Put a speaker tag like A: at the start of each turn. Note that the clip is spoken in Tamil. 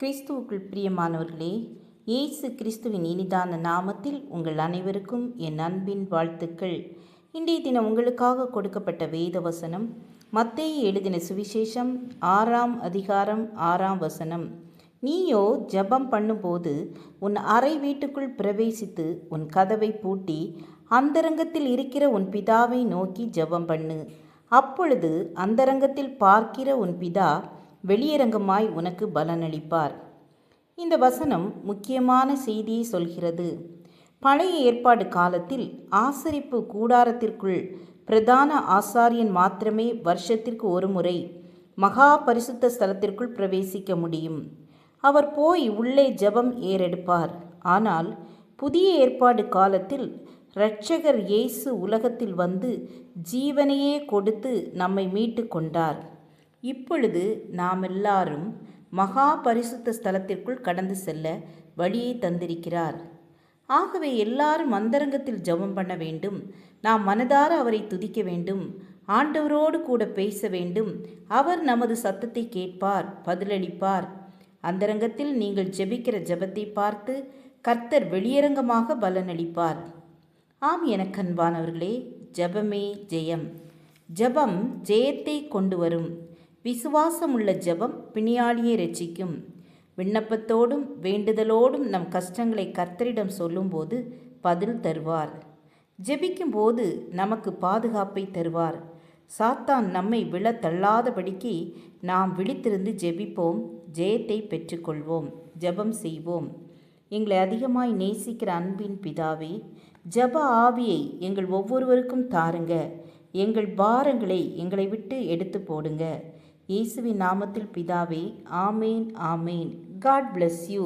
A: கிறிஸ்துவுக்குள் பிரியமானவர்களே இயேசு கிறிஸ்துவின் இனிதான நாமத்தில் உங்கள் அனைவருக்கும் என் அன்பின் வாழ்த்துக்கள். இன்றைய தினம் உங்களுக்காக கொடுக்கப்பட்ட வேத வசனம் மத்தேயு எழுதின சுவிசேஷம் ஆறாம் அதிகாரம் ஆறாம் வசனம். நீயோ ஜெபம் பண்ணும்போது உன் அறை வீட்டுக்குள் பிரவேசித்து உன் கதவை பூட்டி அந்தரங்கத்தில் இருக்கிற உன் பிதாவை நோக்கி ஜெபம் பண்ணு. அப்பொழுது அந்தரங்கத்தில் பார்க்கிற உன் பிதா வெளியரங்கமாய் உனக்கு பலனளிப்பார். இந்த வசனம் முக்கியமான செய்தியை சொல்கிறது. பழைய ஏற்பாடு காலத்தில் ஆசரிப்பு கூடாரத்திற்குள் பிரதான ஆசாரியன் மாத்திரமே வருஷத்திற்கு ஒரு முறை மகா பரிசுத்த ஸ்தலத்திற்குள் பிரவேசிக்க முடியும். அவர் போய் உள்ளே ஜெபம் ஏறெடுப்பார். ஆனால் புதிய ஏற்பாடு காலத்தில் இரட்சகர் இயேசு உலகத்தில் வந்து ஜீவனையே கொடுத்து நம்மை மீட்டு கொண்டார். இப்பொழுது நாம் எல்லாரும் மகா பரிசுத்த ஸ்தலத்திற்குள் கடந்து செல்ல வழியை தந்திருக்கிறார். ஆகவே எல்லாரும் அந்தரங்கத்தில் ஜெபம் பண்ண வேண்டும். நாம் மனதார அவரை துதிக்க வேண்டும். ஆண்டவரோடு கூட பேச வேண்டும். அவர் நமது சத்தத்தை கேட்பார் பதிலளிப்பார். அந்தரங்கத்தில் நீங்கள் ஜெபிக்கிற ஜெபத்தை பார்த்து கர்த்தர் வெளியரங்கமாக பலனளிப்பார். ஆம் எனக்கன்பானவர்களே ஜெபமே ஜெயம். ஜெபம் ஜெயத்தை கொண்டு வரும். விசுவாசமுள்ள ஜெபம் பிணியாளியை ரட்சிக்கும். விண்ணப்பத்தோடும் வேண்டுதலோடும் நம் கஷ்டங்களை கர்த்தரிடம் சொல்லும்போது பதில் தருவார். ஜெபிக்கும்போது நமக்கு பாதுகாப்பை தருவார். சாத்தான் நம்மை விழ தள்ளாதபடிக்கு நாம் விழித்திருந்து ஜெபிப்போம் ஜெயத்தை பெற்றுக்கொள்வோம் ஜெபம் செய்வோம். எங்களை அதிகமாய் நேசிக்கிற அன்பின் பிதாவே ஜெப ஆவியை எங்கள் ஒவ்வொருவருக்கும் தாருங்க. எங்கள் பாரங்களை எங்களை விட்டு எடுத்து போடுங்க. இயேசுவின் நாமத்தில் பிதாவே ஆமேன் ஆமேன். God bless you